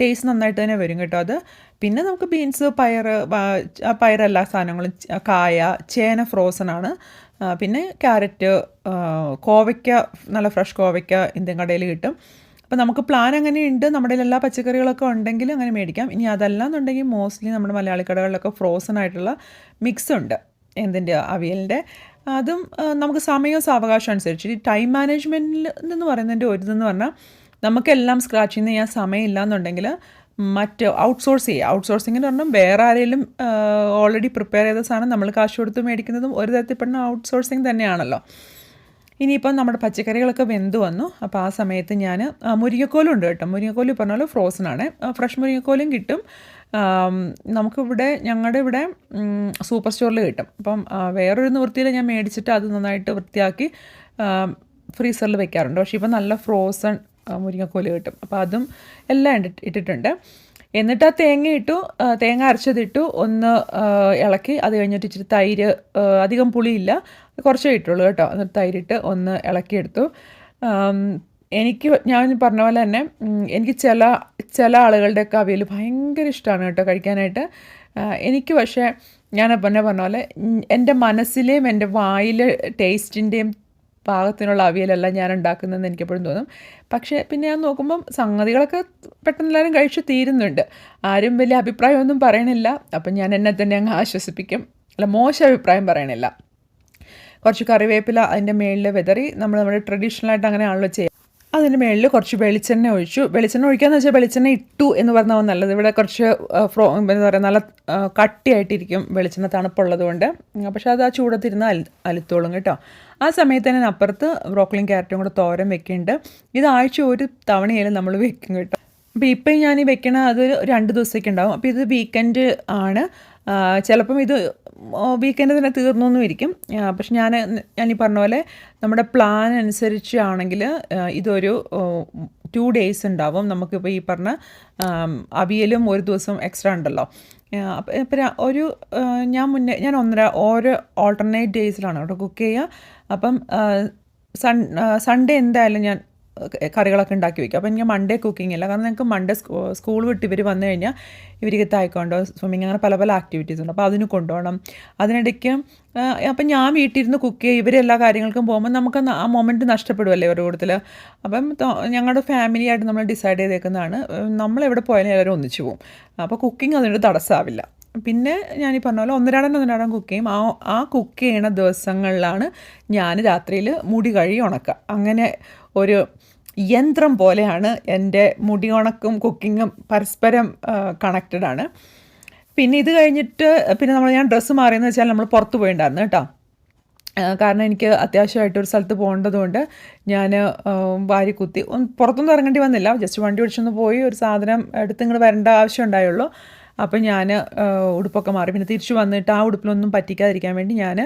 ടേസ്റ്റ് നന്നായിട്ട് തന്നെ വരും കേട്ടോ അത്. പിന്നെ നമുക്ക് ബീൻസ് പയർ പയറെല്ലാ സാധനങ്ങളും കായ ചേന ഫ്രോസൺ ആണ്. പിന്നെ ക്യാരറ്റ് കോവയ്ക്ക നല്ല ഫ്രഷ് കോവയ്ക്ക ഇന്ത്യൻ കടയിൽ കിട്ടും. അപ്പോൾ നമുക്ക് പ്ലാൻ അങ്ങനെയുണ്ട് നമ്മുടെ എല്ലാ പച്ചക്കറികളൊക്കെ ഉണ്ടെങ്കിൽ അങ്ങനെ മേടിക്കാം. ഇനി അതല്ല എന്നുണ്ടെങ്കിൽ മോസ്റ്റ്ലി നമ്മുടെ മലയാളി കടകളിലൊക്കെ ഫ്രോസൺ ആയിട്ടുള്ള മിക്സ് ഉണ്ട്. എന്തിന്റെ? അവിയലിന്റെ. അതും നമുക്ക് സമയവും സാവകാശം അനുസരിച്ച്. ഈ ടൈം മാനേജ്മെന്റിൽ എന്ന് പറയുന്നതിന്റെ ഒരു ഇതെന്ന് പറഞ്ഞാൽ നമുക്കെല്ലാം സ്ക്രാച്ചിൽ നിന്ന് ചെയ്യാൻ സമയമില്ല എന്നുണ്ടെങ്കിൽ മറ്റ് ഔട്ട്സോഴ്സ് ചെയ്യുക ഔട്ട്സോഴ്സിംഗ് എന്ന് പറഞ്ഞാൽ വേറെ ആരെങ്കിലും ഓൾറെഡി പ്രിപ്പയർ ചെയ്ത സാധനം നമ്മൾ കാശ് കൊടുത്ത് മേടിക്കുന്നതും ഒരു തരത്തിൽപ്പെടുന്ന ഔട്ട്സോഴ്സിങ് തന്നെയാണല്ലോ. ഇനിയിപ്പം നമ്മുടെ പച്ചക്കറികളൊക്കെ വെന്ത് വന്നു. അപ്പോൾ ആ സമയത്ത് ഞാൻ മുരിങ്ങക്കോലും ഉണ്ട് കേട്ടോ. മുരിങ്ങക്കോലും പറഞ്ഞ ഫ്രോസൺ ആണ്. ഫ്രഷ് മുരിങ്ങക്കോലും കിട്ടും. നമുക്കിവിടെ ഞങ്ങളുടെ ഇവിടെ സൂപ്പർ സ്റ്റോറിൽ കിട്ടും. അപ്പം വേറൊരു നിവൃത്തിയിൽ ഞാൻ മേടിച്ചിട്ട് അത് നന്നായിട്ട് വൃത്തിയാക്കി ഫ്രീസറിൽ വെക്കാറുണ്ട്. പക്ഷേ ഇപ്പം നല്ല ഫ്രോസൺ മുരിങ്ങക്കോൽ കിട്ടും. അപ്പോൾ അതും എല്ലാം ഇട്ടി- ഇട്ടിട്ടുണ്ട്. എന്നിട്ട് ആ തേങ്ങ ഇട്ടു തേങ്ങ അരച്ചതിട്ടു ഒന്ന് ഇളക്കി അത് കഴിഞ്ഞിട്ട് ഇച്ചിരി തൈര് അധികം പുളിയില്ല കുറച്ചേ ഇട്ടുള്ളൂ കേട്ടോ. എന്നിട്ട് തൈരിട്ട് ഒന്ന് ഇളക്കിയെടുത്തു. എനിക്ക് ഞാൻ പറഞ്ഞ പോലെ തന്നെ എനിക്ക് ചില ചില ആളുകളുടെയൊക്കെ അവിയൽ ഭയങ്കര ഇഷ്ടമാണ് കേട്ടോ കഴിക്കാനായിട്ട്. എനിക്ക് പക്ഷേ ഞാൻ പിന്നെ പറഞ്ഞ പോലെ എന്റെ മനസ്സിലെയും എന്റെ വായിലെ ടേസ്റ്റിന്റെയും പാകത്തിനുള്ള അവിയലല്ല ഞാൻ ഉണ്ടാക്കുന്നതെന്ന് എനിക്കെപ്പോഴും തോന്നും. പക്ഷേ പിന്നെ ഞാൻ നോക്കുമ്പം സംഗതികളൊക്കെ പെട്ടെന്ന് എല്ലാവരും കഴിച്ച് തീരുന്നുണ്ട്. ആരും വലിയ അഭിപ്രായമൊന്നും പറയണില്ല. അപ്പം ഞാൻ എന്നെ തന്നെ അങ്ങ് ആശ്വസിപ്പിക്കും. അല്ല മോശം അഭിപ്രായം പറയണില്ല. കുറച്ച് കറിവേപ്പില അതിന്റെ മേളിൽ വിതറി നമ്മൾ നമ്മുടെ ട്രഡീഷണലായിട്ട് അങ്ങനെയാണല്ലോ ചെയ്യുക അതിന്റെ മേളിൽ കുറച്ച് വെളിച്ചെണ്ണ ഒഴിച്ചു. വെളിച്ചെണ്ണ ഒഴിക്കാന്ന് വെച്ചാൽ വെളിച്ചെണ്ണ ഇട്ടു എന്ന് പറഞ്ഞാൽ നല്ലത്. ഇവിടെ കുറച്ച് ഫ്രോ എന്താ പറയുക നല്ല കട്ടിയായിട്ടിരിക്കും വെളിച്ചെണ്ണ തണുപ്പുള്ളത് കൊണ്ട്. പക്ഷേ അത് ആ ചൂടത്തിരുന്ന് അലി അലുത്തോളും കേട്ടോ. ആ സമയത്ത് തന്നെ അപ്പുറത്ത് ബ്രോക്കളിയും ക്യാരറ്റും കൂടെ തോരൻ വെക്കുന്നുണ്ട്. ഇത് ആഴ്ച ഒരു തവണയായാലും നമ്മൾ വെക്കും കേട്ടോ. അപ്പോൾ ഇപ്പം ഞാൻ ഈ വെക്കണ അത് രണ്ട് ദിവസത്തേക്ക് ഉണ്ടാവും. അപ്പോൾ ഇത് വീക്കെൻഡ് ആണ്. ചിലപ്പം ഇത് വീക്കെൻഡ് തന്നെ തീർന്നൊന്നും ഇരിക്കും പക്ഷെ ഞാൻ ഞാൻ ഈ പറഞ്ഞ പോലെ നമ്മുടെ പ്ലാൻ അനുസരിച്ചാണെങ്കിൽ ഇതൊരു ടു ഡേയ്സ് ഉണ്ടാവും. നമുക്കിപ്പോൾ ഈ പറഞ്ഞ അവിയലും ഒരു ദിവസം എക്സ്ട്രാ ഉണ്ടല്ലോ. അപ്പം ഒരു ഞാൻ മുന്നേ ഞാൻ ഒന്നര ഓരോ ഓൾട്ടർനേറ്റ് ഡേയ്സിലാണ് കേട്ടോ കുക്ക് ചെയ്യുക. അപ്പം സൺ സൺഡേ എന്തായാലും ഞാൻ കറികളൊക്കെ ഉണ്ടാക്കി വെക്കും. അപ്പോൾ എനിക്ക് മൺഡേ കുക്കിംഗ് ഇല്ല. കാരണം ഞങ്ങൾക്ക് മൺഡേ സ്കൂൾ വിട്ട് ഇവർ വന്നു കഴിഞ്ഞാൽ ഇവർക്ക് തായ്ക്കൊണ്ടോ സ്വിമ്മിങ് അങ്ങനെ പല പല ആക്ടിവിറ്റീസ് ഉണ്ട്. അപ്പോൾ അതിന് കൊണ്ടുപോകണം. അതിനിടയ്ക്ക് അപ്പം ഞാൻ വീട്ടിലിരുന്ന് കുക്ക് ചെയ്യുക ഇവരെല്ലാ കാര്യങ്ങൾക്കും പോകുമ്പോൾ നമുക്ക് ആ മൊമെന്റ് നഷ്ടപ്പെടുമല്ലേ ഇവരുടെ കൂടുതൽ അപ്പം ഞങ്ങളുടെ ഫാമിലി ആയിട്ട് നമ്മൾ ഡിസൈഡ് ചെയ്തേക്കുന്നതാണ്. നമ്മൾ എവിടെ പോയാലും എല്ലാവരും ഒന്നിച്ചു പോകും അപ്പോൾ കുക്കിംഗ് അതിനൊരു തടസ്സമാവില്ല. പിന്നെ ഞാൻ ഈ പറഞ്ഞ പോലെ ഒന്നരാടൻ ഒന്നരാടൻ കുക്ക് ചെയ്യും. ആ ആ കുക്ക് ചെയ്യണ ദിവസങ്ങളിലാണ് ഞാൻ രാത്രിയിൽ മുടി കഴുകി ഉണക്കുക അങ്ങനെ ഒരു യന്ത്രം പോലെയാണ് എന്റെ മുടി ഉണക്കും കുക്കിങ്ങും പരസ്പരം കണക്റ്റഡ് ആണ്. പിന്നെ ഇത് കഴിഞ്ഞിട്ട് പിന്നെ നമ്മൾ ഞാൻ ഡ്രസ്സ് മാറിയെന്ന് വെച്ചാൽ നമ്മൾ പുറത്ത് പോയിണ്ടായിരുന്നു കേട്ടോ. കാരണം എനിക്ക് അത്യാവശ്യമായിട്ട് ഒരു സ്ഥലത്ത് പോകേണ്ടതുകൊണ്ട് ഞാൻ വാരി കുത്തി. പുറത്തൊന്നും ഇറങ്ങേണ്ടി വന്നില്ല. ജസ്റ്റ് വണ്ടി ഓടിച്ചൊന്ന് പോയി ഒരു സാധനം എടുത്ത് ഇങ്ങോട്ട് വരേണ്ട ആവശ്യം ഉണ്ടായുള്ളൂ. അപ്പോൾ ഞാൻ ഉടുപ്പൊക്കെ മാറി. പിന്നെ തിരിച്ചു വന്നിട്ട് ആ ഉടുപ്പിലൊന്നും പറ്റിക്കാതിരിക്കാൻ വേണ്ടി ഞാൻ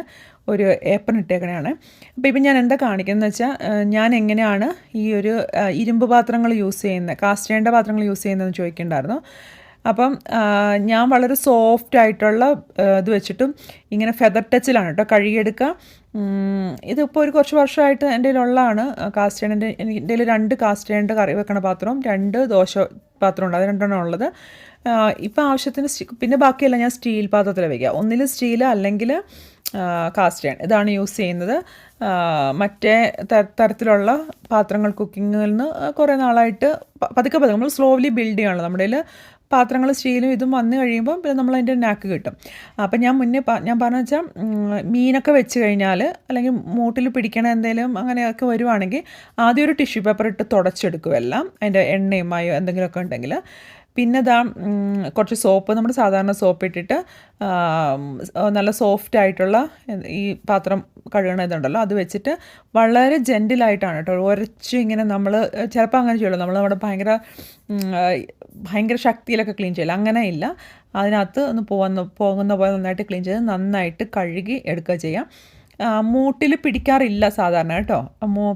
ഒരു ഏപ്പൺ ഇട്ടേക്കണയാണ്. അപ്പോൾ ഇപ്പം ഞാൻ എന്താ കാണിക്കുന്നത് വെച്ചാൽ ഞാൻ എങ്ങനെയാണ് ഈ ഒരു ഇരുമ്പ് പാത്രങ്ങൾ യൂസ് ചെയ്യുന്നത് കാസ്റ്റേണ്ട പാത്രങ്ങൾ യൂസ് ചെയ്യുന്നതെന്ന് ചോദിക്കണ്ടായിരുന്നു. അപ്പം ഞാൻ വളരെ സോഫ്റ്റ് ആയിട്ടുള്ള ഇത് വെച്ചിട്ടും ഇങ്ങനെ ഫെദർ ടച്ചിലാണ് കേട്ടോ കഴുകിയെടുക്കുക ഇതിപ്പോൾ ഒരു കുറച്ച് വർഷമായിട്ട് എന്റെ കയ്യിലുള്ളതാണ്. കാസ്റ്റേണിന്റെ എന്റെ കയ്യിൽ രണ്ട് കാസ്റ്റേണിന്റെ കറി വെക്കണ പാത്രവും രണ്ട് ദോശ പാത്രമുണ്ട് അത് രണ്ടെണ്ണം ഉള്ളത്. ഇപ്പം ആവശ്യത്തിന് പിന്നെ ബാക്കിയെല്ലാം ഞാൻ സ്റ്റീൽ പാത്രത്തിൽ വയ്ക്കുക ഒന്നിൽ സ്റ്റീൽ അല്ലെങ്കിൽ കാസ്റ്റേൺ ഇതാണ് യൂസ് ചെയ്യുന്നത്. മറ്റേ തരത്തിലുള്ള പാത്രങ്ങൾ കുക്കിങ്ങിൽ നിന്ന് കുറേ നാളായിട്ട് പതുക്കെ പതുക്കെ നമ്മൾ സ്ലോലി ബിൽഡ് ചെയ്യണം നമ്മുടെ പാത്രങ്ങൾ സ്റ്റീലും ഇതും വന്നു കഴിയുമ്പം പിന്നെ നമ്മൾ അതിന്റെ നാക്ക് കിട്ടും. അപ്പം ഞാൻ മുന്നേ ഞാൻ പറഞ്ഞു വെച്ചാൽ മീനൊക്കെ വെച്ച് കഴിഞ്ഞാൽ അല്ലെങ്കിൽ മൂട്ടിൽ പിടിക്കണ എന്തെങ്കിലും അങ്ങനെയൊക്കെ വരുവാണെങ്കിൽ ആദ്യം ഒരു ടിഷ്യൂ പേപ്പർ ഇട്ട് തുടച്ചെടുക്കുമെല്ലാം അതിന്റെ എണ്ണയും മായോ എന്തെങ്കിലുമൊക്കെ ഉണ്ടെങ്കിൽ. പിന്നെ ദാ കുറച്ച് സോപ്പ് നമ്മൾ സാധാരണ സോപ്പ് ഇട്ടിട്ട് നല്ല സോഫ്റ്റ് ആയിട്ടുള്ള ഈ പാത്രം കഴുകണ ഇതുണ്ടല്ലോ അത് വെച്ചിട്ട് വളരെ ജെന്റിലായിട്ടാണ് കേട്ടോ ഉരച്ച് ഇങ്ങനെ നമ്മൾ ചിലപ്പോൾ അങ്ങനെ ചെയ്യുള്ളൂ. നമ്മൾ നമ്മുടെ ഭയങ്കര ഭയങ്കര ശക്തിയിലൊക്കെ ക്ലീൻ ചെയ്യില്ല അങ്ങനെ ഇല്ല. അതിനകത്ത് ഒന്ന് പോകുന്ന പോകുന്ന പോലെ നന്നായിട്ട് ക്ലീൻ ചെയ്ത് നന്നായിട്ട് കഴുകി എടുക്കുക ചെയ്യാം. മൂട്ടിൽ പിടിക്കാറില്ല സാധാരണ കേട്ടോ.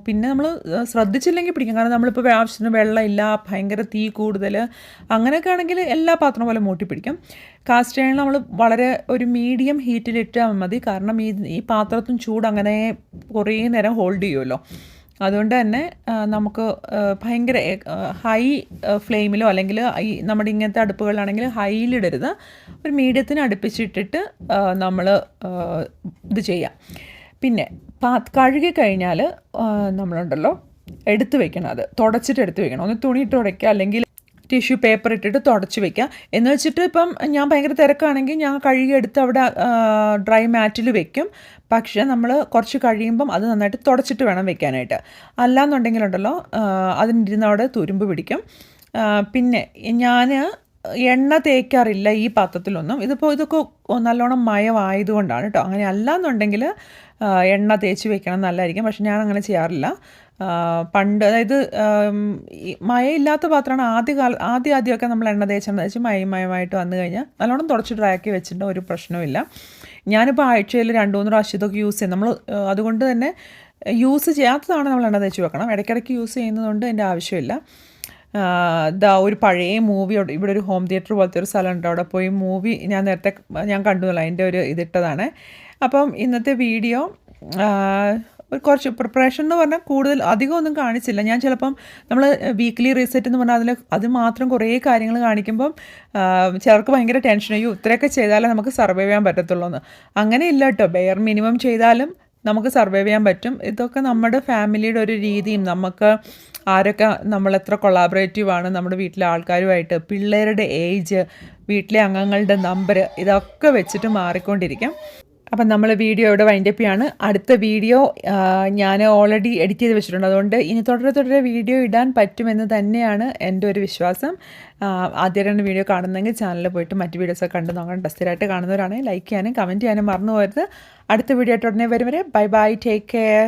പിന്നെ നമ്മൾ ശ്രദ്ധിച്ചില്ലെങ്കിൽ പിടിക്കും. കാരണം നമ്മളിപ്പോൾ ആവശ്യത്തിന് വെള്ളമില്ല ഭയങ്കര തീ കൂടുതൽ അങ്ങനെയൊക്കെ ആണെങ്കിൽ എല്ലാ പാത്രം പോലെ മൂട്ടി പിടിക്കും. കാസ്റ്റ് അയൺ നമ്മൾ വളരെ ഒരു മീഡിയം ഹീറ്റിലിട്ടാൽ മതി. കാരണം ഈ ഈ പാത്രത്തും ചൂട് അങ്ങനെ കുറേ നേരം ഹോൾഡ് ചെയ്യുമല്ലോ അതുകൊണ്ട് തന്നെ നമുക്ക് ഭയങ്കര ഹൈ ഫ്ലെയിമിലോ അല്ലെങ്കിൽ ഈ നമ്മുടെ ഇങ്ങനത്തെ അടുപ്പുകളാണെങ്കിൽ ഹൈയിലിടരുത് ഒരു മീഡിയത്തിന് അടുപ്പിച്ചിട്ടിട്ട് നമ്മൾ ഇത് ചെയ്യാം. പിന്നെ പാ കഴുകി കഴിഞ്ഞാൽ നമ്മളുണ്ടല്ലോ എടുത്തു വെക്കണം അത്. തുടച്ചിട്ട് എടുത്തു വെക്കണം. ഒന്ന് തുണിയിട്ട് തുടയ്ക്കുക അല്ലെങ്കിൽ ടിഷ്യൂ പേപ്പർ ഇട്ടിട്ട് തുടച്ച് വെക്കുക. എന്ന് വെച്ചിട്ട് ഇപ്പം ഞാൻ ഭയങ്കര തിരക്കാണെങ്കിൽ ഞാൻ കഴുകി എടുത്ത് അവിടെ ഡ്രൈ മാറ്റിൽ വെക്കും. പക്ഷേ നമ്മൾ കുറച്ച് കഴിയുമ്പം അത് നന്നായിട്ട് തുടച്ചിട്ട് വേണം വെക്കാനായിട്ട്. അല്ലാന്നുണ്ടെങ്കിലുണ്ടല്ലോ അതിനിരുന്നവിടെ തുരുമ്പ് പിടിക്കും. പിന്നെ ഞാൻ എണ്ണ തേക്കാറില്ല ഈ പാത്രത്തിലൊന്നും. ഇതിപ്പോൾ ഇതൊക്കെ നല്ലോണം മയമായതുകൊണ്ടാണ് കേട്ടോ അങ്ങനെ അല്ലാന്നുണ്ടെങ്കിൽ എണ്ണ തേച്ച് വെക്കണം നല്ലതായിരിക്കും. പക്ഷെ ഞാൻ അങ്ങനെ ചെയ്യാറില്ല പണ്ട് അതായത് മയയില്ലാത്ത പാത്രമാണ് ആദ്യ കാല ആദ്യ ആദ്യമൊക്കെ നമ്മൾ എണ്ണ തേച്ചെണ്ണ തേച്ച് മയം മയമായിട്ട് വന്നു കഴിഞ്ഞാൽ നല്ലോണം തുടച്ച് ഡ്രൈ ആക്കി വെച്ചിട്ട് ഒരു പ്രശ്നവുമില്ല. ഞാനിപ്പോൾ ആഴ്ചയിൽ രണ്ട് മൂന്ന് പ്രാവശ്യം ഇതൊക്കെ യൂസ് ചെയ്യും നമ്മൾ അതുകൊണ്ട് തന്നെ യൂസ് ചെയ്യാത്തതാണ് നമ്മൾ എണ്ണ തേച്ച് വെക്കണം. ഇടയ്ക്കിടയ്ക്ക് യൂസ് ചെയ്യുന്നതുകൊണ്ട് അതിന്റെ ആവശ്യമില്ല. ദാ ഒരു പഴയ മൂവി ഇവിടെ ഒരു ഹോം തിയേറ്റർ പോലത്തെ ഒരു സ്ഥലമുണ്ട് അവിടെ പോയി മൂവി ഞാൻ നേരത്തെ ഞാൻ കണ്ടുവല്ലോ അതിന്റെ ഒരു ഇതിട്ടതാണ്. അപ്പം ഇന്നത്തെ വീഡിയോ കുറച്ച് പ്രിപ്പറേഷൻ എന്ന് പറഞ്ഞാൽ കൂടുതൽ അധികം ഒന്നും കാണിച്ചില്ല. ഞാൻ ചിലപ്പം നമ്മൾ വീക്ക്ലി റീസെറ്റ് എന്ന് പറഞ്ഞാൽ അതിൽ അത് മാത്രം കുറേ കാര്യങ്ങൾ കാണിക്കുമ്പം ചിലർക്ക് ഭയങ്കര ടെൻഷൻ അയ്യോ ഇത്രയൊക്കെ ചെയ്താലേ നമുക്ക് സർവൈവ് ചെയ്യാൻ പറ്റത്തുള്ളൂ എന്ന്. അങ്ങനെ ഇല്ല കേട്ടോ. ബെയർ മിനിമം ചെയ്താലും നമുക്ക് സർവൈവ് ചെയ്യാൻ പറ്റും. ഇതൊക്കെ നമ്മുടെ ഫാമിലിയുടെ ഒരു രീതിയും നമുക്ക് ആരൊക്കെ നമ്മൾ എത്ര ആണ് നമ്മുടെ വീട്ടിലെ ആൾക്കാരുമായിട്ട് പിള്ളേരുടെ ഏജ് വീട്ടിലെ അംഗങ്ങളുടെ നമ്പർ ഇതൊക്കെ വെച്ചിട്ട് മാറിക്കൊണ്ടിരിക്കും. അപ്പം നമ്മൾ വീഡിയോ ഇവിടെ വൈൻഡപ്പ് ചെയ്യാണ്. അടുത്ത വീഡിയോ ഞാൻ ഓൾറെഡി എഡിറ്റ് ചെയ്ത് വെച്ചിട്ടുണ്ട്. അതുകൊണ്ട് ഇനി തുടരെ തുടരെ വീഡിയോ ഇടാൻ പറ്റുമെന്ന് തന്നെയാണ് എന്റെ ഒരു വിശ്വാസം. ആദ്യമായിട്ടാണ് വീഡിയോ കാണുന്നെങ്കിൽ ചാനലിൽ പോയിട്ട് മറ്റ് വീഡിയോസൊക്കെ കണ്ട് നോക്കണം. സ്ഥിരമായിട്ട് കാണുന്നവരാണെങ്കിൽ ലൈക്ക് ചെയ്യാനും കമന്റ് ചെയ്യാനും മറന്നു പോകരുത്. അടുത്ത വീഡിയോ ആയിട്ട് ഉടനെ വരും വരെ ബൈ ബൈ ടേക്ക് കെയർ